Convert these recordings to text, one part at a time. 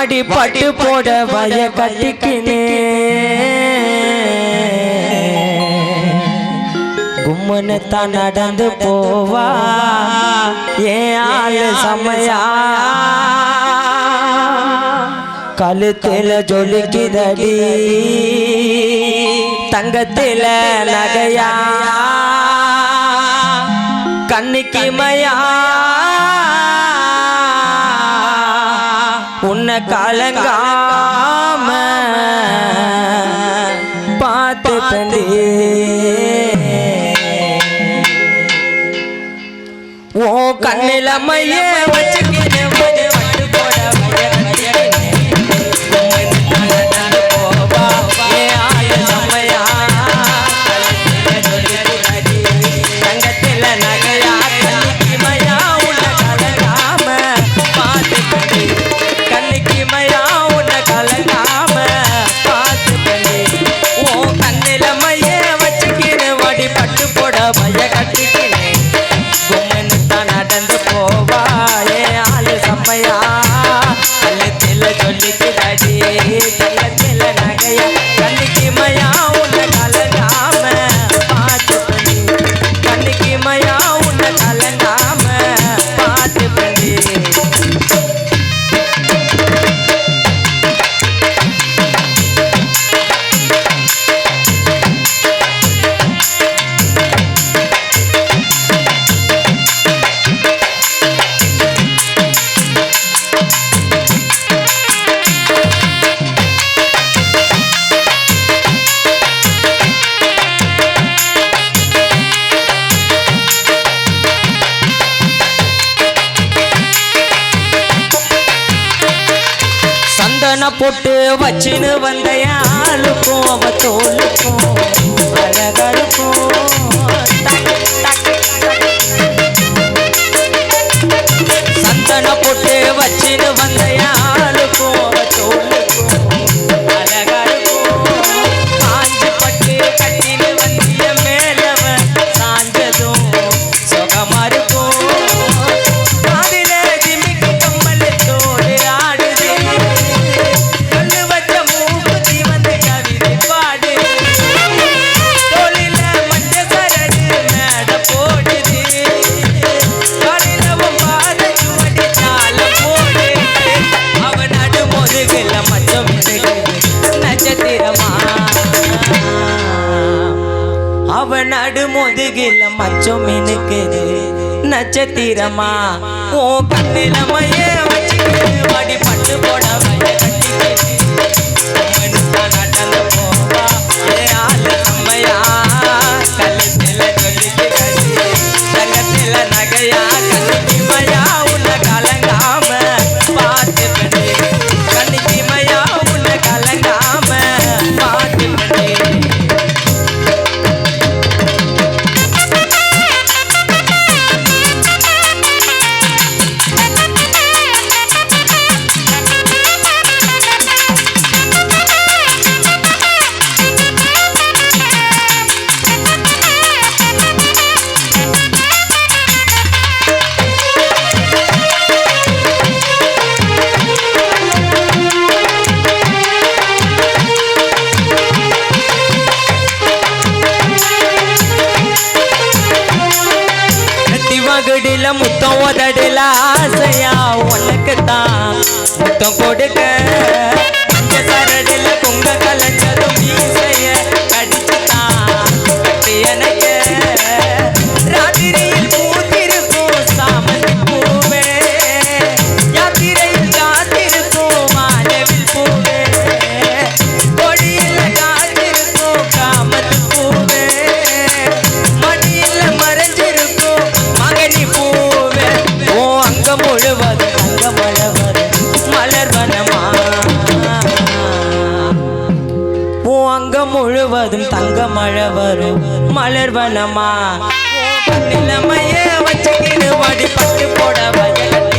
வாடி பாட்டு போட வய கட்டிக்கினே. கும்மனு தான் நடந்து போவா. ஏன் ஆளு சமையா கழுத்தில் ஜொலிக்குதடி. தங்கத்தில் நகையா? கண்ணுக்கு மயா? கண்ண கலங்காம பார்த்து தந்தே. ஓ கண்ணிலமையே வச்சுக்க and the poor. போட்டு வச்சுன்னு வந்த ஆளு கோபத்தோல அவ நடு முதுகில மச்சம் மினுக்குது நட்சத்திரமா? ஓ கண்ணில மைய வச்சுக்கிது வாடி பட்டு போட மைய நகையா முத்தம் உதடல ஆசையா? உனக்கு தான் முத்தம் கொடுக்க. சரடில பொங்க கலஞ்சதும் ஈசையா மலர்வனமா நிலைமைய வச்சுக்கின்னு வாடி பட்டு போட வயல்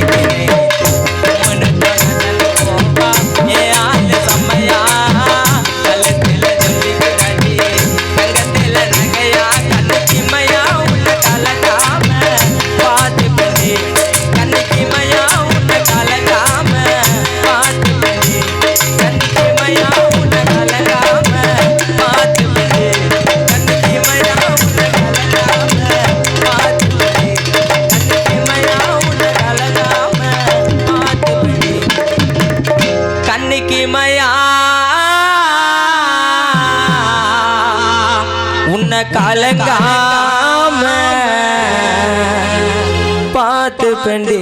உன்னை கலங்காம பார்த்து பெண்டே.